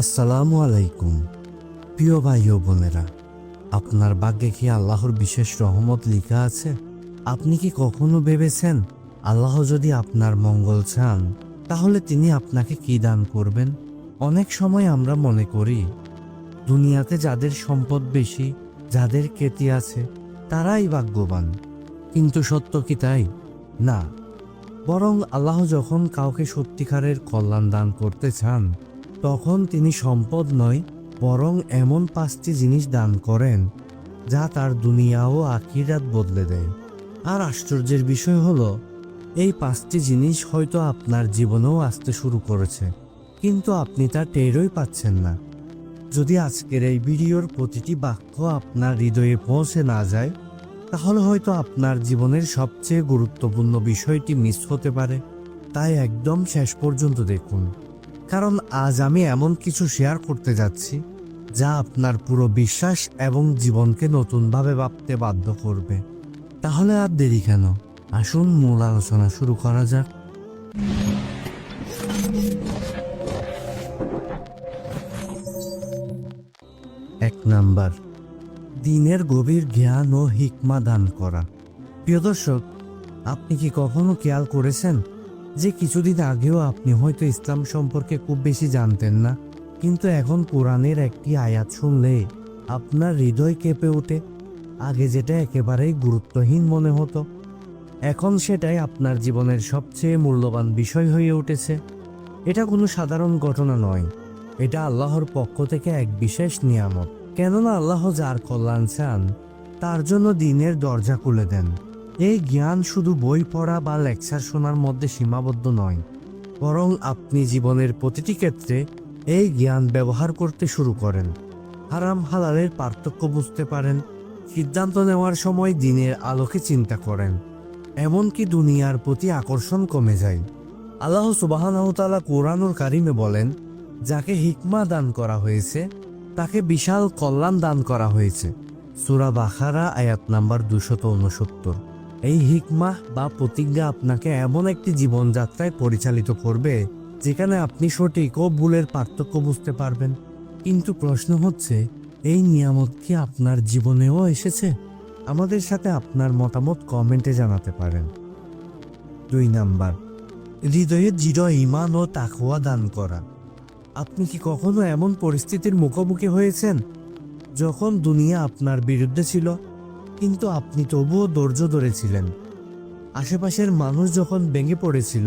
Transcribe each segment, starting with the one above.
আসসালামু আলাইকুম। প্রিয় ভাই ও বোনেরা, আপনার ভাগ্যে কি আল্লাহর বিশেষ রহমত লেখা আছে? আপনি কি কখনো ভেবেছেন আল্লাহ যদি আপনার মঙ্গল চান, তাহলে তিনি আপনাকে কি দান করবেন? অনেক সময় আমরা মনে করি, দুনিয়াতে যাদের সম্পদ বেশি, যাদের খ্যাতি আছে, তারাই ভাগ্যবান। কিন্তু সত্য কি তাই? না। বরং আল্লাহ যখন কাউকে সত্যিকারের কল্যাণ দান করতে চান তখন তিনি সম্পদ নয়, বরং এমন পাঁচটি জিনিস দান করেন, যা তার দুনিয়া ও আখিরাত বদলে দেয়। আর আশ্চর্যের বিষয় হলো, এই পাঁচটি জিনিস হয়তো আপনার জীবনেও আসতে শুরু করেছে, কিন্তু আপনি তা টেরই পাচ্ছেন না। যদি আজকের এই ভিডিওর প্রতিটি বাক্য আপনার হৃদয়ে পৌঁছে না যায়, তাহলে হয়তো আপনার জীবনের সবচেয়ে গুরুত্বপূর্ণ বিষয়টি মিস হতে পারে। তাই একদম শেষ পর্যন্ত দেখুন। কারণ আজ আমি এমন কিছু শেয়ার করতে যাচ্ছি, যা আপনার পুরো বিশ্বাস এবং জীবনকে নতুনভাবে ভাবতে বাধ্য করবে। তাহলে আর দেরি কেন? আসুন মূল আলোচনা শুরু করা যাক। এক নাম্বার, দিনের গভীর জ্ঞান ও হিকমা দান করা। প্রিয় দর্শক, আপনি কি কখনো খেয়াল করেছেন যে কিছুদিন আগেও আপনি হয়তো ইসলাম সম্পর্কে খুব বেশি জানতেন না, কিন্তু এখন কোরআনের একটি আয়াত শুনলে আপনার হৃদয় কেঁপে ওঠে। আগে যেটা একেবারেই গুরুত্বহীন মনে হতো, এখন সেটাই আপনার জীবনের সবচেয়ে মূল্যবান বিষয় হয়ে উঠেছে। এটা কোনো সাধারণ ঘটনা নয়, এটা আল্লাহর পক্ষ থেকে এক বিশেষ নিয়ামত। কেননা আল্লাহ যার কল্যাণ চান, তার জন্য দিনের দরজা খুলে দেন। এই জ্ঞান শুধু বই পড়া বা লেকচার শোনার মধ্যে সীমাবদ্ধ নয়, বরং আপনি জীবনের প্রতিটি ক্ষেত্রে এই জ্ঞান ব্যবহার করতে শুরু করেন। হারাম হালালের পার্থক্য বুঝতে পারেন, সিদ্ধান্ত নেওয়ার সময় দিনের আলোকে চিন্তা করেন, এমনকি দুনিয়ার প্রতি আকর্ষণ কমে যায়। আল্লাহ সুবাহানাহতালা কোরআনুল কারিমে বলেন, যাকে হিকমা দান করা হয়েছে, তাকে বিশাল কল্যাণ দান করা হয়েছে। সুরা বাখারা আয়াত নাম্বার দুশত উনসত্তর এই হিকমা বা প্রতিজ্ঞা আপনাকে এমন একটি জীবনযাত্রায় পরিচালিত করবে, যেখানে আপনি সঠিক ও ভুলের পার্থক্য বুঝতে পারবেন। কিন্তু প্রশ্ন হচ্ছে, এই নিয়ামত কি আপনার জীবনেও এসেছে? আমাদের সাথে আপনার মতামত কমেন্টে জানাতে পারেন। দুই নাম্বার, হৃদয়ে দৃঢ় ইমান ও তাকওয়া দান করা। আপনি কি কখনো এমন পরিস্থিতির মুখোমুখি হয়েছেন, যখন দুনিয়া আপনার বিরুদ্ধে ছিল? কিন্তু আপনি তবুও ধৈর্য ধরেছিলেন। আশেপাশের মানুষ যখন ভেঙে পড়েছিল,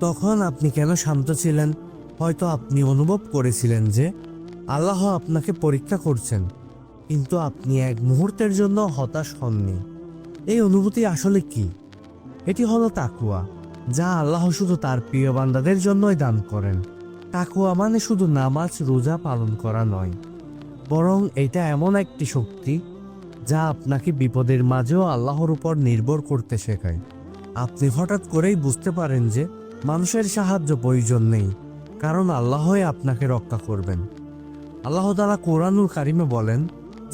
তখন আপনি কেন শান্ত ছিলেন? হয়তো আপনি অনুভব করেছিলেন যে, আল্লাহ আপনাকে পরীক্ষা করছেন, কিন্তু আপনি এক মুহূর্তের জন্য হতাশ হননি। এই অনুভূতি আসলে কি? এটি হলো তাকুয়া যা আল্লাহ শুধু তার প্রিয় বান্দাদের জন্যই দান করেন। তাকুয়া মানে শুধু নামাজ, রোজা পালন করা নয়, বরং এটা এমন একটি শক্তি যা আপনাকে বিপদের মাঝেও আল্লাহর উপর নির্ভর করতে শেখায়। আপনি হঠাৎ করেই বুঝতে পারেন যে মানুষের সাহায্য প্রয়োজন নেই, কারণ আল্লাহই আপনাকে রক্ষা করবেন। আল্লাহ তালা কোরআনুল কারিমে বলেন,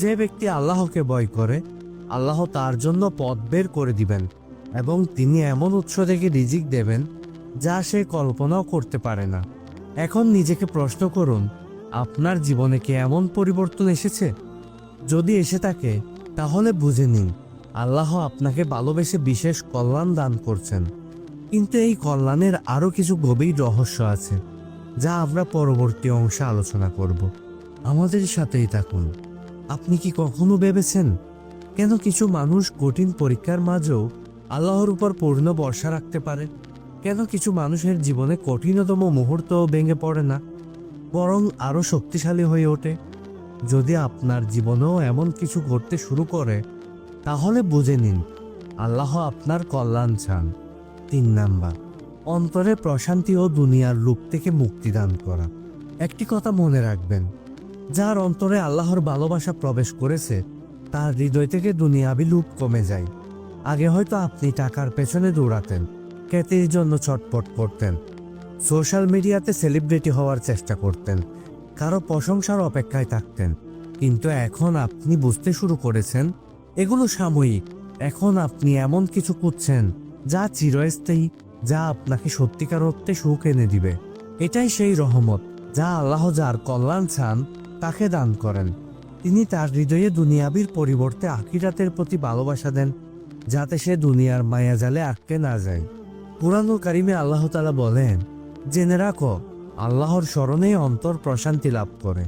যে ব্যক্তি আল্লাহকে ভয় করে, আল্লাহ তার জন্য পথ বের করে দিবেন এবং তিনি এমন উৎস থেকে রিজিক দেবেন যা সে কল্পনাও করতে পারে না। এখন নিজেকে প্রশ্ন করুন, আপনার জীবনে কি এমন পরিবর্তন এসেছে? যদি এসে থাকে তাহলে বুঝে নিন, আল্লাহ আপনাকে ভালোবেসে বিশেষ কল্যাণ দান করছেন। কিন্তু এই কল্যাণের আরও কিছু গভীর রহস্য আছে, যা আমরা পরবর্তী অংশে আলোচনা করব। আমাদের সাথেই থাকুন। আপনি কি কখনো ভেবেছেন, কেন কিছু মানুষ কঠিন পরীক্ষার মাঝেও আল্লাহর উপর পূর্ণ ভরসা রাখতে পারে? কেন কিছু মানুষের জীবনে কঠিনতম মুহূর্ত ভেঙে পড়ে না? বরং আরও শক্তিশালী হয়ে ওঠে? যদি আপনার জীবনেও এমন কিছু ঘটতে শুরু করে, তাহলে বুঝে নিন, আল্লাহ আপনার কল্যাণ চান। তিন নাম্বার, অন্তরে প্রশান্তি ও দুনিয়ার রূপ থেকে মুক্তিদান করা। একটি কথা মনে রাখবেন, যার অন্তরে আল্লাহর ভালোবাসা প্রবেশ করেছে, তার হৃদয় থেকে দুনিয়াবি লুপ কমে যায়। আগে হয়তো আপনি টাকার পেছনে দৌড়াতেন, খ্যাতির জন্য ছটপট করতেন, সোশ্যাল মিডিয়াতে সেলিব্রিটি হওয়ার চেষ্টা করতেন কারও প্রশংসার অপেক্ষায় থাকতেন। কিন্তু এখন আপনি বুঝতে শুরু করেছেন, এগুলো সাময়িক। এখন আপনি এমন কিছু করছেন যা চিরস্থায়ী, যা আপনাকে সত্যিকার অর্থে সুখ এনে দিবে। এটাই সেই রহমত, যা আল্লাহ যার কল্যাণ চান, তাকে দান করেন। তিনি তার হৃদয়ে দুনিয়াবির পরিবর্তে আখিরাতের প্রতি ভালোবাসা দেন, যাতে সে দুনিয়ার মায়াজালে আটকে না যায়। পুরানো কারিমে আল্লাহ তালা বলেন, জেনে রাখো আল্লাহর স্মরণে অন্তর প্রশান্তি লাভ করে।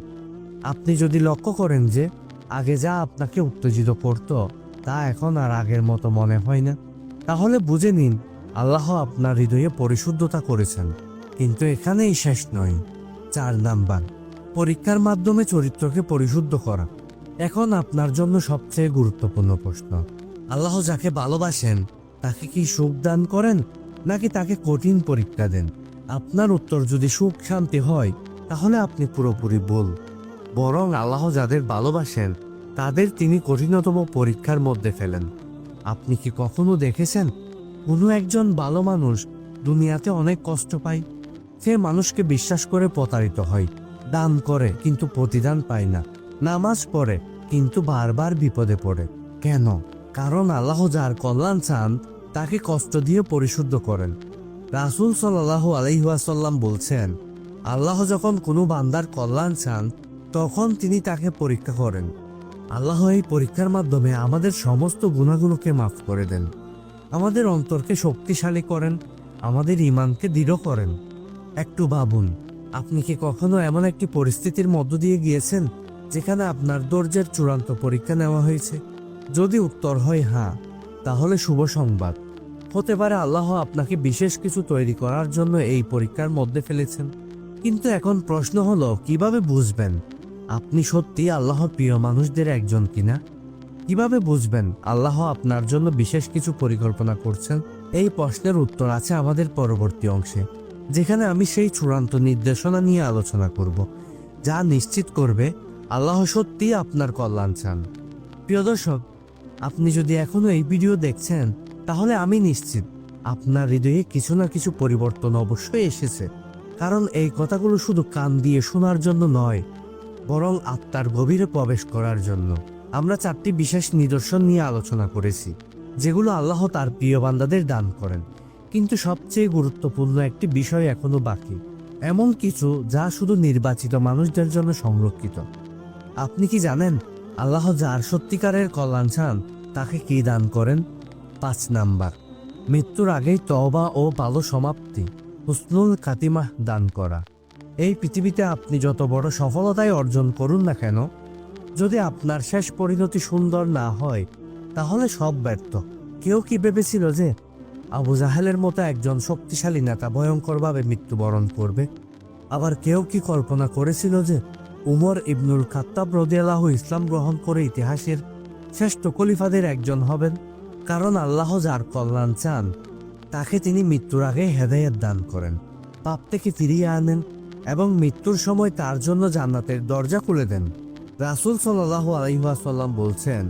আপনি যদি লক্ষ্য করেন যে, আগে যা আপনাকে উত্তেজিত করত, তা এখন আর আগের মতো মনে হয় না। তাহলে বুঝে নিন, আল্লাহ আপনার হৃদয়ে পরিশুদ্ধতা করেছেন। কিন্তু এখানেই শেষ নয়। চার নাম্বার, পরীক্ষার মাধ্যমে চরিত্রকে পরিশুদ্ধ করা। এখন আপনার জন্য সবচেয়ে গুরুত্বপূর্ণ প্রশ্ন, আল্লাহ যাকে ভালোবাসেন, তাকে কি সুখ দান করেন, নাকি তাকে কঠিন পরীক্ষা দেন? আপনার উত্তর যদি সুখ শান্তি হয়, তাহলে আপনি পুরোপুরি বল বরং আল্লাহ যাদের ভালোবাসেন, তাদের তিনি কঠিনতম পরীক্ষার মধ্যে ফেলেন। আপনি কি কখনো দেখেছেন, কোনো একজন ভালো মানুষ দুনিয়াতে অনেক কষ্ট পায়? সে মানুষকে বিশ্বাস করে প্রতারিত হয়, দান করে কিন্তু প্রতিদান পায় না, নামাজ পড়ে কিন্তু বারবার বিপদে পড়ে। কেন? কারণ আল্লাহ যার কল্যাণ চান, তাকে কষ্ট দিয়ে পরিশুদ্ধ করেন। রাসুল সাল্লাহ আলহিহাসাল্লাম বলছেন, আল্লাহ যখন কোনো বান্দার কল্যাণ চান, তখন তিনি তাকে পরীক্ষা করেন। আল্লাহ এই পরীক্ষার মাধ্যমে আমাদের সমস্ত গুণাগুলোকে মাফ করে দেন। আমাদের অন্তরকে শক্তিশালী করেন, আমাদের ইমানকে দৃঢ় করেন। একটু ভাবুন, আপনি কি কখনো এমন একটি পরিস্থিতির মধ্য দিয়ে গিয়েছেন, যেখানে আপনার ধৈর্যের চূড়ান্ত পরীক্ষা নেওয়া হয়েছে? যদি উত্তর হয় হ্যাঁ তাহলে শুভ সংবাদ। হতে পারে আল্লাহ আপনাকে বিশেষ কিছু তৈরি করার জন্য এই পরীক্ষার মধ্যে ফেলেছেন। কিন্তু এখন প্রশ্ন হলো, কীভাবে বুঝবেন? আপনি সত্যি আল্লাহর প্রিয় মানুষদের একজন কিনা? কীভাবে বুঝবেন আল্লাহ আপনার জন্য বিশেষ কিছু পরিকল্পনা করছেন? এই প্রশ্নের উত্তর আছে আমাদের পরবর্তী অংশে, যেখানে আমি সেই চূড়ান্ত নির্দেশনা নিয়ে আলোচনা করব, যা নিশ্চিত করবে আল্লাহ সত্যিই আপনার কল্যাণ চান। প্রিয় দর্শক, আপনি যদি এখনও এই ভিডিও দেখছেন তাহলে আমি নিশ্চিত আপনার হৃদয়ে কিছু না কিছু পরিবর্তন অবশ্যই এসেছে। কারণ এই কথাগুলো শুধু কান দিয়ে শোনার জন্য নয়, বরং আত্মার গভীরে প্রবেশ করার জন্য। আমরা চারটি বিশেষ নিদর্শন নিয়ে আলোচনা করেছি, যেগুলো আল্লাহ তার প্রিয় বান্দাদের দান করেন। কিন্তু সবচেয়ে গুরুত্বপূর্ণ একটি বিষয় এখনও বাকি, এমন কিছু যা শুধু নির্বাচিত মানুষদের জন্য সংরক্ষিত। আপনি কি জানেন, আল্লাহ যার সত্যিকারের কল্যাণ চান, তাকে কি দান করেন? পাঁচ নাম্বার। মৃত্যুর আগেই তওবা ও ভালো সমাপ্তি, হুসনুল কাতিমাহ দান করা। এই পৃথিবীতে আপনি যত বড় সফলতাই অর্জন করুন না কেন, যদি আপনার শেষ পরিণতি সুন্দর না হয়, তাহলে সব ব্যর্থ। কেউ কি ভেবেছিল যে আবু জাহেলের মতো একজন শক্তিশালী নেতা ভয়ঙ্করভাবে মৃত্যুবরণ করবে? আবার কেউ কি কল্পনা করেছিল যে উমর ইবনুল খাত্তাব রদিয়াল্লাহ ইসলাম গ্রহণ করে ইতিহাসের শ্রেষ্ঠ খলিফাদের একজন হবেন? কারণ আল্লাহ যার কল্যাণ চান, তাকে তিনি মৃত্যুর আগে হেদায়েত দান করেন, পাপ থেকে ফিরিয়ে আনেন এবং মৃত্যুর সময় তার জন্য জান্নাতের দরজা খুলে দেন। রাসুল সাল্লাহ আলহিহাসাল্লাম বলছেন,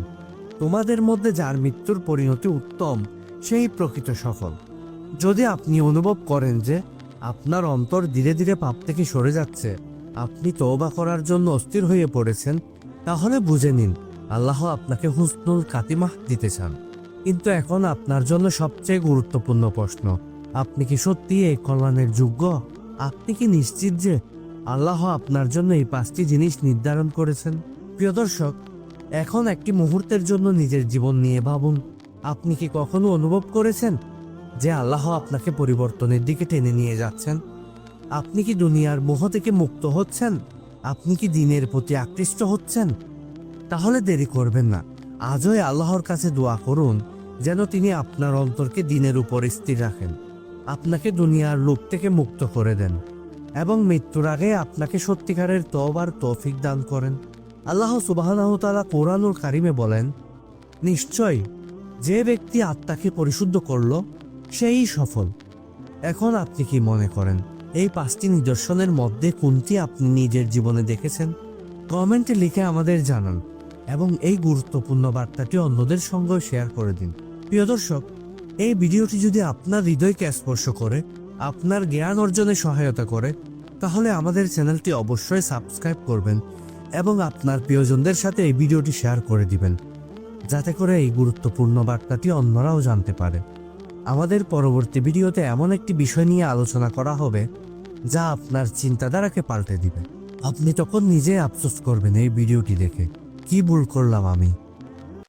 তোমাদের মধ্যে যার মৃত্যুর পরিণতি উত্তম, সেই প্রকৃত সফল। যদি আপনি অনুভব করেন যে আপনার অন্তর ধীরে ধীরে পাপ থেকে সরে যাচ্ছে, আপনি তওবা করার জন্য অস্থির হয়ে পড়েছেন, তাহলে বুঝে নিন, আল্লাহ আপনাকে হুসনুল কাতিমাহ দিতে চান। কিন্তু এখন আপনার জন্য সবচেয়ে গুরুত্বপূর্ণ প্রশ্ন। আপনি কি সত্যি এই কল্যাণের যোগ্য? আপনি কি নিশ্চিত যে আল্লাহ আপনার জন্য এই পাঁচটি জিনিস নির্ধারণ করেছেন? প্রিয় দর্শক, এখন একটি মুহূর্তের জন্য নিজের জীবন নিয়ে ভাবুন। আপনি কি কখনো অনুভব করেছেন যে আল্লাহ আপনাকে পরিবর্তনের দিকে টেনে নিয়ে যাচ্ছেন? আপনি কি দুনিয়ার মোহ থেকে মুক্ত হচ্ছেন? আপনি কি দিনের প্রতি আকৃষ্ট হচ্ছেন? তাহলে দেরি করবেন না। আজই আল্লাহর কাছে দোয়া করুন। যেন তিনি আপনার অন্তরকে দিনের উপর স্থির রাখেন, আপনাকে দুনিয়ার লোক থেকে মুক্ত করে দেন এবং মৃত্যুর আগে আপনাকে সত্যিকারের তবার তৌফিক দান করেন। আল্লাহ সুবাহতালা কোরআনুল কারিমে বলেন নিশ্চয় যে ব্যক্তি আত্মাকে পরিশুদ্ধ করল, সেই সফল। এখন আপনি কি মনে করেন, এই পাঁচটি নিদর্শনের মধ্যে কোনটি আপনি নিজের জীবনে দেখেছেন? কমেন্টে লিখে আমাদের জানান এবং এই গুরুত্বপূর্ণ বার্তাটি অন্যদের সঙ্গেও শেয়ার করে দিন। প্রিয় দর্শক, এই ভিডিওটি যদি আপনার হৃদয়কে স্পর্শ করে, আপনার জ্ঞান অর্জনে সহায়তা করে, তাহলে আমাদের চ্যানেলটি অবশ্যই সাবস্ক্রাইব করবেন এবং আপনার প্রিয়জনদের সাথে এই ভিডিওটি শেয়ার করে দিবেন, যাতে করে এই গুরুত্বপূর্ণ বার্তাটি অন্যরাও জানতে পারে। আমাদের পরবর্তী ভিডিওতে এমন একটি বিষয় নিয়ে আলোচনা করা হবে, যা আপনার চিন্তাধারাকে পাল্টে দিবে। আপনি তখন নিজে আফসোস করবেন এই ভিডিওটি দেখে, কি ভুল করলাম আমি?